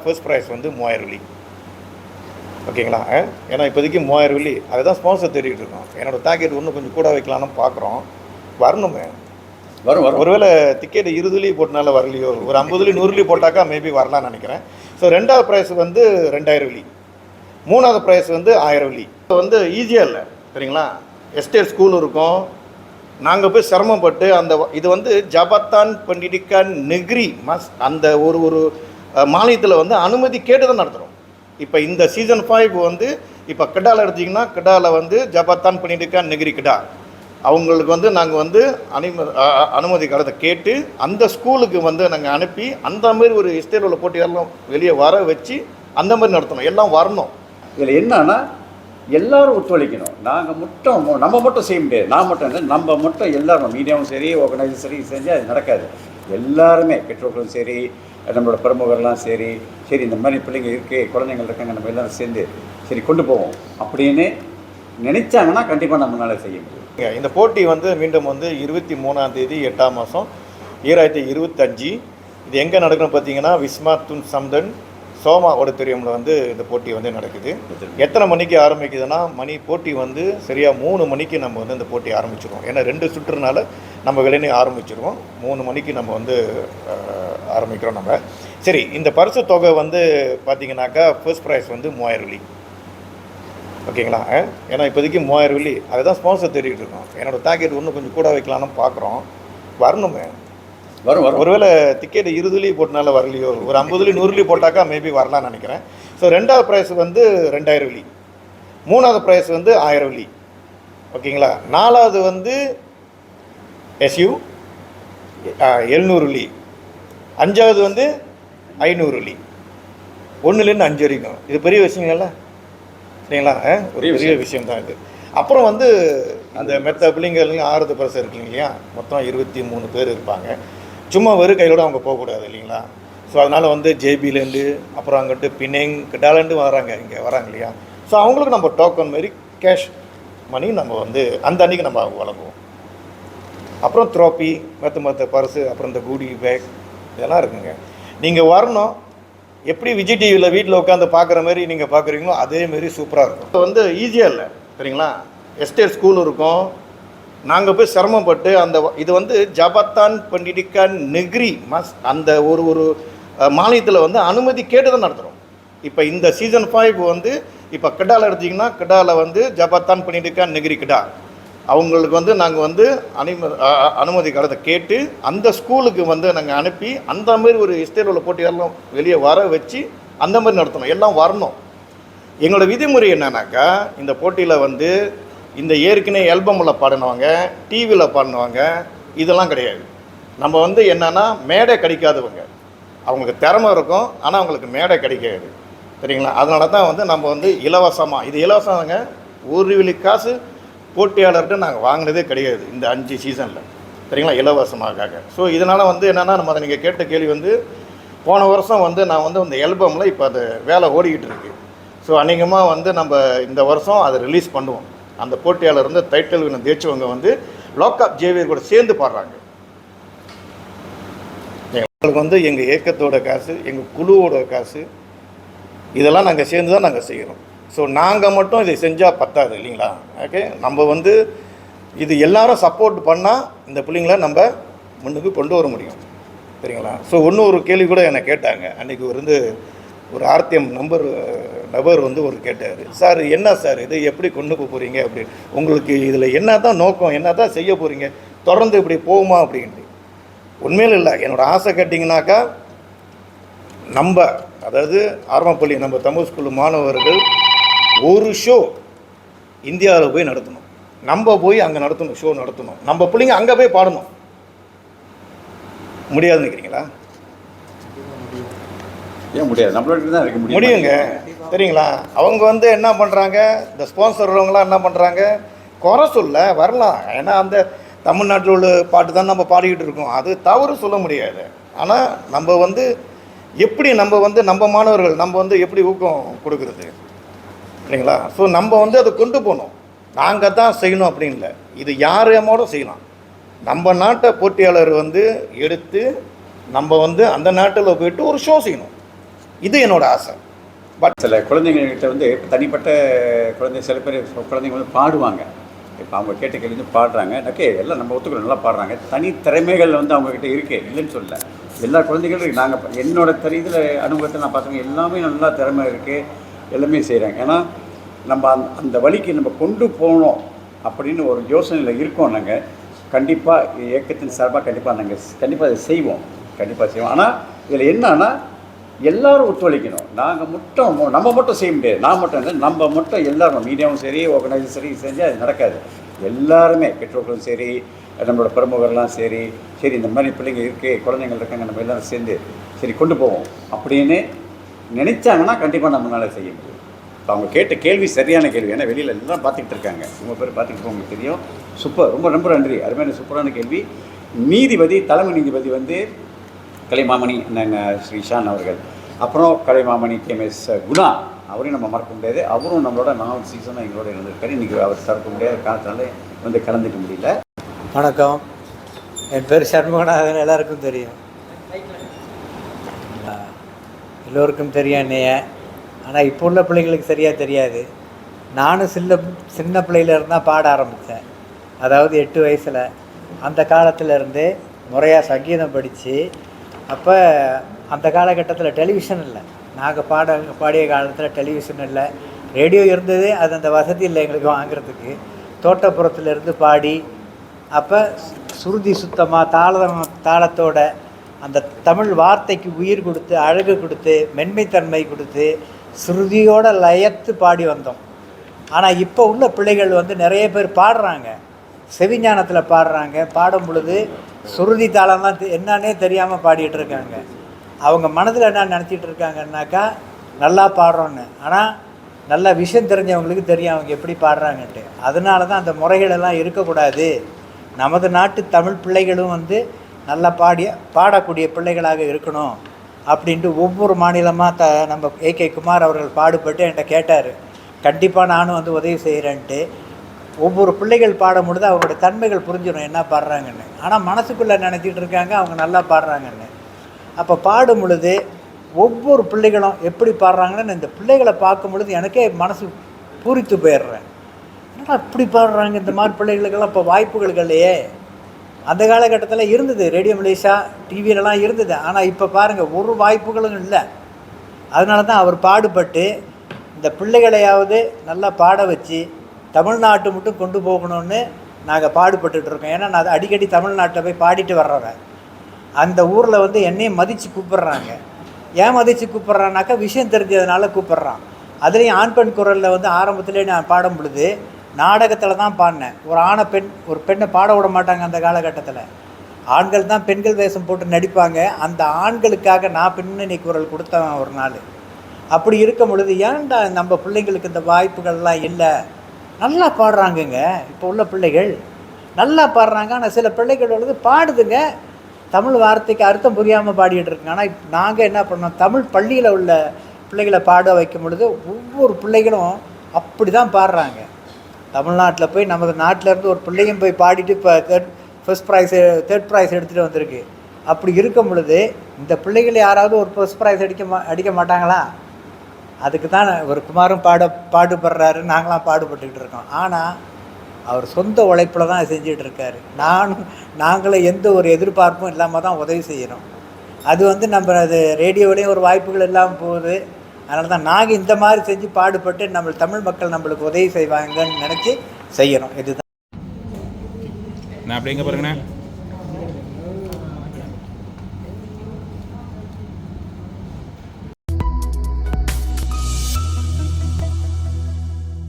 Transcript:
First prize வந்து மூவாயிரம் வெள்ளி. ஓகேங்களா? ஏன்னா இப்போதைக்கு மூவாயிரம் வெள்ளி. அதுதான் ஸ்பான்சர் தேடிட்டு இருக்கோம். என்னோட டார்கெட் இன்னும் கொஞ்சம் கூட வைக்கலாம்னு பார்க்குறோம். வரணுமே. வரும் வரும். ஒருவேளை டிக்கெட் இருபதுலி போட்டனால வரலையோ? ஒரு ஐம்பதுலி நூறுலி போட்டாக்கா மேபி வரலாம்னு நினைக்கிறேன். ஸோ ரெண்டாவது ப்ரைஸ் வந்து ரெண்டாயிரம் வெள்ளி. மூணாவது ப்ரைஸ் வந்து ஆயிரம் வெள்ளி. இப்போ வந்து ஈஸியாக இல்லை. சரிங்களா? எஸ்டேட் ஸ்கூல் இருக்கும். நாங்கள் போய் சிரமப்பட்டு அந்த இது வந்து ஜபத்தான் பண்டிடிக்கான் நெக்ரி மஸ் அந்த ஒரு ஒரு மாநிலத்தில் வந்து அனுமதி கேட்டு தான் நடத்துகிறோம் இப்போ இந்த சீசன் ஃபைவ் வந்து இப்போ கிடாவில் எடுத்திங்கன்னா கிடாவில் வந்து ஜபாத்தான் பண்ணிட்டு இருக்கா நெகிரி கிடா. அவங்களுக்கு வந்து நாங்கள் வந்து அனுமதி அனுமதி கடத்தை கேட்டு அந்த ஸ்கூலுக்கு வந்து நாங்கள் அனுப்பி அந்த மாதிரி ஒரு இஸ்டேல் உள்ள போட்டியெல்லாம் வெளியே வர வச்சு அந்த மாதிரி நடத்தணும். எல்லாம் வரணும். இதில் என்னன்னா எல்லாரும் ஒத்துழைக்கணும். நாங்கள் மட்டும் நம்ம மட்டும் செய்ய முடியாது. நான் மட்டும் இல்லை நம்ம மட்டும் எல்லாரும் மீடியாவும் சரி ஆர்கனைசரும் சரி செஞ்சு அது நடக்காது. எல்லாருமே பெற்றோர்களும் சரி நம்மளோட பிரமுகர்லாம் சரி சரி இந்த மாதிரி பிள்ளைங்க இருக்குது குழந்தைங்கள் இருக்காங்க நம்ம எல்லோரும் சேர்ந்து சரி கொண்டு போவோம் அப்படின்னு நினைச்சாங்கன்னா கண்டிப்பாக நம்மளால் செய்ய முடியும். இந்த போட்டி வந்து மீண்டும் வந்து இருபத்தி மூணாம் தேதி எட்டாம் மாதம் ஈராயிரத்தி இருபத்தஞ்சி இது எங்கே நடக்கணும் பார்த்தீங்கன்னா விஸ்மா துன் சம்தன் சோமா ஆடிட்டோரியமில் வந்து இந்த போட்டி வந்து நடக்குது. எத்தனை மணிக்கு ஆரம்பிக்குதுன்னா மணி போட்டி வந்து சரியாக மூணு மணிக்கு நம்ம வந்து இந்த போட்டி ஆரம்பிச்சிருவோம். ஏன்னா ரெண்டு சுற்றுனால நம்ம விளையாடி ஆரம்பிச்சிருவோம். மூணு மணிக்கு நம்ம வந்து ஆரம்பிக்கிறோம் நம்ம. சரி இந்த பரிசு தொகை வந்து பார்த்தீங்கன்னாக்கா ஃபர்ஸ்ட் ப்ரைஸ் வந்து மூவாயிரம் வெள்ளி. ஓகேங்களா? ஏன்னா இப்போதைக்கு மூவாயிரம் வெள்ளி. அதுதான் ஸ்பான்சர் தேடிட்டு இருக்கோம். என்னோட டார்கெட் இன்னும் கொஞ்சம் கூட வைக்கலாம்னு பார்க்குறோம் வரணுமே. வரும் வரும். ஒருவேளை டிக்கெட் இருபதுலி போட்டனால வரலையோ? ஒரு ஐம்பதுலி நூறுலி போட்டாக்கா மேபி வரலாம்னு நினைக்கிறேன். ஸோ ரெண்டாவது ப்ரைஸ் வந்து ரெண்டாயிரம் வெள்ளி. மூணாவது ப்ரைஸ் வந்து ஆயிரம் வெள்ளி. ஓகேங்களா? நாலாவது வந்து எஸ்யூ எழுநூறு வெள்ளி. அஞ்சாவது வந்து ஐநூறு வெள்ளி ஒன்றுலேருந்து அஞ்சு வரைக்கும். இது பெரிய விஷயங்கள்ல சரிங்களா? ஒரு பெரிய விஷயம். தான் இது. அப்புறம் வந்து அந்த மெத்த பிள்ளைங்களையும் ஆறுது பரிசு இருக்கு இல்லையா மொத்தம் இருபத்தி மூணு பேர் இருப்பாங்க. சும்மா வெறும் கையோட அவங்க போகக்கூடாது இல்லைங்களா? ஸோ அதனால் வந்து ஜேபிலேருந்து அப்புறம் அங்கிட்டு பினேங் கிடாலேருந்து வராங்க. இங்கே வராங்க இல்லையா? ஸோ அவங்களுக்கு நம்ம டோக்கன் மாரி கேஷ் மணி நம்ம வந்து அந்த அன்னைக்கு நம்ம வழங்குவோம். அப்புறம் த்ரோப்பி மற்ற மற்ற பர்ஸு அப்புறம் இந்த கூடி பேக் இதெல்லாம் இருக்குங்க. நீங்கள் வரணும். எப்படி விஜய் டிவியில் வீட்டில் உட்காந்து பார்க்குற மாதிரி நீங்கள் பார்க்குறீங்களோ அதேமாரி சூப்பராக இருக்கும். இப்போ வந்து ஈஸியாக இல்லை சரிங்களா? எஸ்டேட் ஸ்கூல் இருக்கும். நாங்கள் போய் சிரமப்பட்டு அந்த இது வந்து ஜபத்தான் பண்டிடிக்கான் நெக்ரி மஸ் அந்த ஒரு ஒரு மாநிலத்தில் வந்து அனுமதி கேட்டு தான் நடத்துகிறோம் இப்போ இந்த சீசன் ஃபைவ் வந்து இப்போ கிடாவில் எடுத்திங்கன்னா கிடாவில் வந்து ஜபத்தான் பண்டிடிக்கான் நெகிரி கிடா. அவங்களுக்கு வந்து நாங்கள் வந்து அனும அனுமதி கடத்தை கேட்டு அந்த ஸ்கூலுக்கு வந்து நாங்கள் அனுப்பி அந்த மாதிரி ஒரு எஸ்டேட் உள்ள போட்டியெல்லாம் வெளியே வர வச்சு அந்த மாதிரி நடத்தணும். எல்லாம் வரணும். எங்களோட விதிமுறை என்னன்னாக்கா இந்த போட்டியில் வந்து இந்த ஏற்கனவே ஆல்பமில் பாடினவங்க டிவியில் பாடினவங்க இதெல்லாம் கிடையாது. நம்ம வந்து என்னன்னா மேடை கிடைக்காதவங்க. அவங்களுக்கு திறமை இருக்கும் ஆனால் அவங்களுக்கு மேடை கிடைக்காது. சரிங்களா? அதனால தான் வந்து நம்ம வந்து இலவசமாக இது இலவசங்க ஒரு வெள்ளி காசு போட்டியாளர்கிட்ட நாங்கள் வாங்கினதே கிடையாது இந்த அஞ்சு சீசனில் சரிங்களா? இலவசமாக ஸோ இதனால் வந்து என்னென்னா நம்ம அதை நீங்கள் கேட்ட கேள்வி வந்து போன வருஷம் வந்து நான் வந்து இந்த ஆல்பமில் இப்போ அது வேலை ஓடிக்கிட்டு இருக்கு. ஸோ அநேகமாக வந்து நம்ம இந்த வருஷம் அதை ரிலீஸ் பண்ணுவோம். அந்த போட்டியாளர் வந்து டைட்டில் வின ஜெயிச்சவங்க வந்து லோக்காப் ஜேவியர் கூட சேர்ந்து பாடுறாங்க. எங்களுக்கு வந்து எங்கள் இயக்கத்தோட காசு எங்கள் குழுவோட காசு இதெல்லாம் நாங்கள் சேர்ந்து தான் நாங்கள் செய்கிறோம் ஸோ நாங்கள் மட்டும் இதை செஞ்சால் பத்தாது இல்லைங்களா? ஓகே நம்ம வந்து இது எல்லாரும் சப்போர்ட் பண்ணால் இந்த பிள்ளைங்கள நம்ம முன்னுக்கு கொண்டு வர முடியும். சரிங்களா? ஸோ இன்னும் ஒரு கேள்வி கூட என்னை கேட்டாங்க. அன்றைக்கி வந்து ஒரு ஆர்த்தியம் நம்பர் நபர் வந்து ஒரு கேட்டார். சார் என்ன சார் இது? எப்படி கொண்டு போகிறீங்க அப்படின்னு உங்களுக்கு இதில் என்ன தான் நோக்கம்? என்ன தான் செய்ய போகிறீங்க தொடர்ந்து இப்படி போகுமா? அப்படின்ட்டு. உண்மையில் இல்லை. என்னோடய ஆசை கேட்டிங்கனாக்கா நம்ம அதாவது ஆரம்பப்பள்ளி நம்ம தமிழ் ஸ்கூல் மாணவர்கள் ஒரு ஷோ இந்தியாவில் போய் நடத்தணும். நம்ம போய் அங்கே நடத்தணும் ஷோ நடத்தணும். நம்ம பிள்ளைங்க அங்கே போய் பாடணும். முடியாதுன்னு நினைக்கிறீங்களா? ஏன் முடியாது? நம்மளோட தான் இருக்க முடியும். முடியுங்க. சரிங்களா அவங்க வந்து என்ன பண்ணுறாங்க இந்த ஸ்பான்சர் உள்ளவங்களாம் என்ன பண்ணுறாங்க குறை சொல்ல வரலாம். ஏன்னா அந்த தமிழ்நாட்டில் உள்ள பாட்டு தான் நம்ம பாடிக்கிட்டு இருக்கோம். அது தவறு சொல்ல முடியாது. ஆனால் நம்ம வந்து எப்படி நம்ம வந்து நம்ம மாணவர்கள் நம்ம வந்து எப்படி ஊக்கம் கொடுக்கறது? சரிங்களா? ஸோ நம்ம வந்து அதை கொண்டு போகணும் நாங்கள் தான் செய்யணும் அப்படின்னு இல்லை. இது யார் ஏமோட செய்யலாம். நம்ம நாட்டை போட்டியாளர் வந்து எடுத்து நம்ம வந்து அந்த நாட்டில் போயிட்டு ஒரு ஷோ செய்யணும். இது என்னோட ஆசை. பட் சில குழந்தைங்கள்கிட்ட வந்து தனிப்பட்ட குழந்தை சில பேர் குழந்தைங்க வந்து பாடுவாங்க. இப்போ அவங்க கேட்ட கேள்வி வந்து பாடுறாங்க. ஓகே எல்லாம் நம்ம ஒத்துக்கிறோம் நல்லா பாடுறாங்க. தனி திறமைகள் வந்து அவங்கக்கிட்ட இருக்கு இல்லைன்னு சொல்லல. எல்லா குழந்தைகளும் நாங்கள் என்னோட தெரியுதில் அனுபவத்தை நான் பார்த்தோங்க எல்லாமே நல்லா திறமை இருக்குது எல்லாமே செய்கிறாங்க ஏன்னா நம்ம அந் அந்த வழிக்கு நம்ம கொண்டு போகணும் அப்படின்னு ஒரு யோசனையில் இருக்கோம் நாங்கள் கண்டிப்பாக இயக்கத்தின் சார்பாக கண்டிப்பாக நாங்கள் கண்டிப்பாக அதை செய்வோம். கண்டிப்பாக செய்வோம். ஆனால் இதில் என்னன்னா எல்லாரும் ஒத்துழைக்கணும். நாங்கள் மட்டும் நம்ம மட்டும் செய்ய முடியாது. நான் மட்டும் இல்லை நம்ம மட்டும் எல்லாரும் மீடியாவும் சரி ஆர்கனைசரும் சரி செஞ்சால் அது நடக்காது. எல்லாருமே பெற்றோர்களும் சரி நம்மளோட பிரமுகர்லாம் சரி சரி இந்த மாதிரி பிள்ளைங்க இருக்குது குழந்தைங்கள் இருக்காங்க நம்ம எல்லாரும் சேர்ந்து சரி கொண்டு போவோம். அப்படின்னு நினைச்சாங்கன்னா கண்டிப்பாக நம்மளால் செய்ய முடியும். இப்போ அவங்க கேட்ட கேள்வி சரியான கேள்வி. ஏன்னா வெளியில் எல்லாம் பார்த்துக்கிட்டு இருக்காங்க. ரொம்ப பேர் பார்த்துக்கிட்டு உங்களுக்கு தெரியும். சூப்பர். ரொம்ப ரொம்ப நன்றி. அருமையான சூப்பரான கேள்வி. நீதிபதி தலைமை நீதிபதி வந்து கலைமாமணி அண்ணன் ஸ்ரீ ஷான் அவர்கள். அப்புறம் கலைமாமணி கேஎம்எஸ் குணா. அவரையும் நம்ம மறக்க முடியாது. அவரும் நம்மளோட நாலு சீசனாக எங்களோட இருந்திருக்காரு. இன்றைக்கி அவர் தடுக்க முடியாத காரணத்தினால வந்து கலந்துக்க முடியல. வணக்கம். என் பேர் சண்முகநாதன். எல்லாருக்கும் தெரியும். எல்லோருக்கும் தெரியும் என்னைய. ஆனால் இப்போ உள்ள பிள்ளைங்களுக்கு சரியாக தெரியாது. நானும் சின்ன சின்ன பிள்ளையில இருந்தால் பாட ஆரம்பித்தேன் அதாவது எட்டு வயசில். அந்த காலத்திலேருந்து முறையாக சங்கீதம் படித்து அப்போ அந்த காலகட்டத்தில் டெலிவிஷன் இல்லை. நாங்கள் பாட பாடிய காலத்தில் டெலிவிஷன் இல்லை. ரேடியோ இருந்தது அது அந்த வசதி இல்லை எங்களுக்கு வாங்குறதுக்கு. தோட்டப்புறத்துல இருந்து பாடி அப்போ சுருதி சுத்தமாக தாளம் தாளத்தோட அந்த தமிழ் வார்த்தைக்கு உயிர் கொடுத்து அழகு கொடுத்து மென்மைத்தன்மை கொடுத்து ஸ்ருதியோட லயத்து பாடி வந்தோம். ஆனால் இப்போ உள்ள பிள்ளைகள் வந்து நிறைய பேர் பாடுறாங்க. செவிஞானத்தில் பாடுறாங்க. பாடும் பொழுது சுருதி தாளம்லாம் தெ- என்னன்னே தெரியாமல் பாடிட்டு இருக்காங்க. அவங்க மனதில் என்ன நினச்சிட்டு இருக்காங்கன்னாக்கா நல்லா பாடுறோன்னு. ஆனால் நல்ல விஷயம் தெரிஞ்சவங்களுக்கு தெரியும் அவங்க எப்படி பாடுறாங்கன்ட்டு. அதனால தான் அந்த முறைகள் எல்லாம் இருக்கக்கூடாது. நமது நாட்டு தமிழ் பிள்ளைகளும் வந்து நல்லா பாடிய பாடக்கூடிய பிள்ளைகளாக இருக்கணும் அப்படின்ட்டு ஒவ்வொரு மாநிலமாக த நம்ம ஏகே குமார் அவர்கள் பாடுபட்டு என்கிட்ட கேட்டார். கண்டிப்பாக நானும் வந்து உதவி செய்கிறேன்ட்டு ஒவ்வொரு பிள்ளைகள் பாடும் பொழுது அவங்களோட தன்மைகள் புரிஞ்சிடும் என்ன பாடுறாங்கன்னு. ஆனால் மனசுக்குள்ளே நினச்சிட்டு இருக்காங்க அவங்க நல்லா பாடுறாங்கன்னு. அப்போ பாடும் பொழுது ஒவ்வொரு பிள்ளைகளும் எப்படி பாடுறாங்கன்னு இந்த பிள்ளைகளை பார்க்கும் பொழுது எனக்கே மனசு பூரித்து போயிடுறேன். என்னடா இப்படி பாடுறாங்க இந்த மாதிரி பிள்ளைகளுக்கெல்லாம் இப்போ வாய்ப்புகள் இல்லையே. அந்த காலகட்டத்தில் இருந்தது. ரேடியோ மலேசியா டிவியிலலாம் இருந்தது. ஆனால் இப்போ பாருங்கள் ஒரு வாய்ப்புகளும் இல்லை. அதனால தான் அவர் பாடுபட்டு இந்த பிள்ளைகளையாவது நல்லா பாட வச்சு தமிழ்நாட்டு மட்டும் கொண்டு போகணும்னு நாங்கள் பாடுபட்டுருக்கோம் ஏன்னா நான் அடிக்கடி தமிழ்நாட்டில் போய் பாடிட்டு வர்றவன் அந்த ஊரில் வந்து என்னையும் மதித்து கூப்பிட்றாங்க. ஏன் மதித்து கூப்பிட்றான்னாக்கா விஷயம் தெரிஞ்சதுனால கூப்பிட்றான். அதுலேயும் ஆண் பெண் குரலில் வந்து ஆரம்பத்திலே நான் பாடும் பொழுது நாடகத்தில் தான் பாடினேன். ஒரு ஆணை பெண் ஒரு பெண்ணை பாட விட மாட்டாங்க அந்த காலகட்டத்தில். ஆண்கள் தான் பெண்கள் வேஷம் போட்டு நடிப்பாங்க. அந்த ஆண்களுக்காக நான் பின்னணி குரல் கொடுத்தவன் ஒரு நாள். அப்படி இருக்கும் பொழுது ஏன்டா நம்ம பிள்ளைங்களுக்கு இந்த வாய்ப்புகள்லாம் இல்லை? நல்லா பாடுறாங்கங்க. இப்போ உள்ள பிள்ளைகள் நல்லா பாடுறாங்க. ஆனால் சில பிள்ளைகள் வந்து பாடுதுங்க. தமிழ் வார்த்தைக்கு அர்த்தம் புரியாமல் பாடிட்டு இருக்குங்க. ஆனால் இப்போ நாங்கள் என்ன பண்ணோம்? தமிழ் பள்ளியில் உள்ள பிள்ளைகளை பாட வைக்கும் பொழுது ஒவ்வொரு பிள்ளைகளும் அப்படி தான் பாடுறாங்க. தமிழ்நாட்டில் போய் நமது நாட்டிலேருந்து ஒரு பிள்ளையும் போய் பாடிட்டு இப்போ third first prize third prize எடுத்துகிட்டு வந்திருக்கு. அப்படி இருக்கும் பொழுது இந்த பிள்ளைகள் யாராவது ஒரு ஃபஸ்ட் ப்ரைஸ் அடிக்க மா அடிக்க மாட்டாங்களா? அதுக்கு தான் ஒரு குமாரும் பாட பாடுபடுறாரு. நாங்களாம் பாடுபட்டுக்கிட்டு இருக்கோம். ஆனால் அவர் சொந்த உழைப்பில் தான் செஞ்சிகிட்டு இருக்காரு. நானும் நாங்களும் எந்த ஒரு எதிர்பார்ப்பும் இல்லாமல் தான் உதவி செய்கிறோம் அது வந்து நம்ம அது ரேடியோவிலையும் ஒரு வாய்ப்புகள் இல்லாமல் போகுது. அதனால தான் நாங்கள் இந்த மாதிரி செஞ்சு பாடுபட்டு நம்ம தமிழ் மக்கள் நம்மளுக்கு உதவி செய்வாங்கன்னு நினச்சி செய்யணும். இதுதான். நான் அப்படிங்க பாருங்கண்ணே.